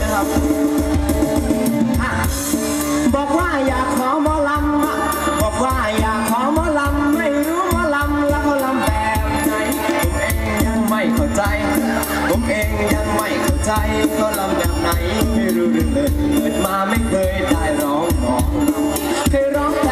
ครับอบอกว่าอยากขอหมอลำบอกว่าอยากขอหมอลำไม่รู้หมอลำแล้วเขาลำแบบไหนผมเองยังไม่เข้าใจ ผมเองยังไม่เข้าใจเขาลำแบบไหนไม่รู้เรื่องเลยเกิดมาไม่เคยได้ร้องหมอลำเคยร้อง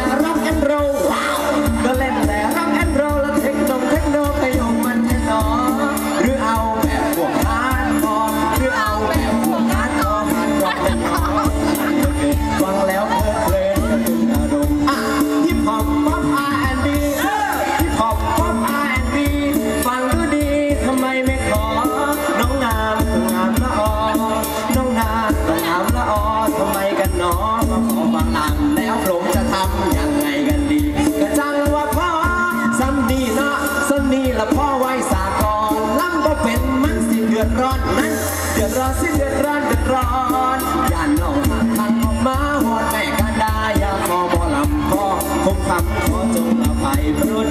ดือดร้อนนั้นเดือดร้อนสิเดือดร้อนเดือดร้อนอย่าน้องหักทางออกมาหอดแม่กันได้อย่าคอบอลำคอคงคำขอจงอภัยโปรด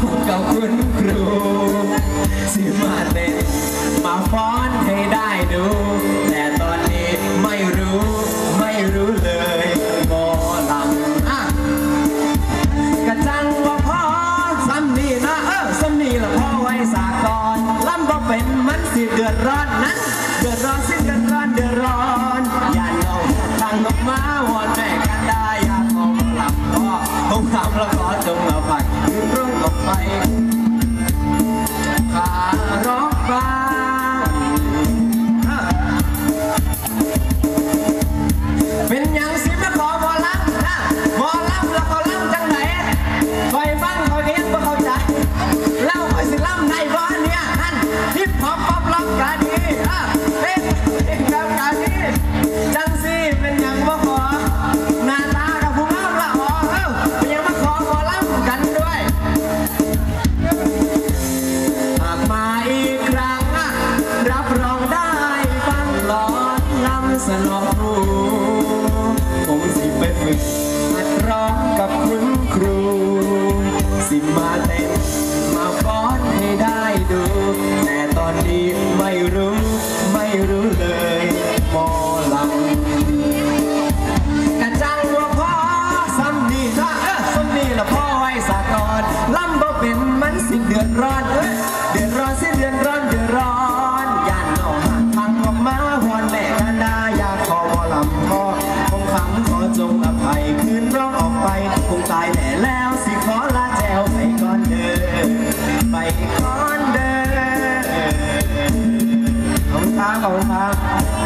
หัดร้องกับคุณครูสิมาเต้นมาฟ้อนให้ได้ดู แต่ตอนนี้ไม่รู้ไม่รู้เลยหมอลำอะกะจังว่าพ่อซ้ำนี่นะเออซ้ำนี่ละพ่อไว้สากรลำบ่เป็นมันสิเดือดร้อนนั้นเดือดร้อนสิเดือดร้อนเดือดร้อน ยืน สนอหูผมสิไปฝึกหัดร้องกับคุณครู สิมาเต้นมาฟ้อนให้ได้ดู แต่ตอนนี้ไม่รู้ไม่รู้เลยมอง ngồi thật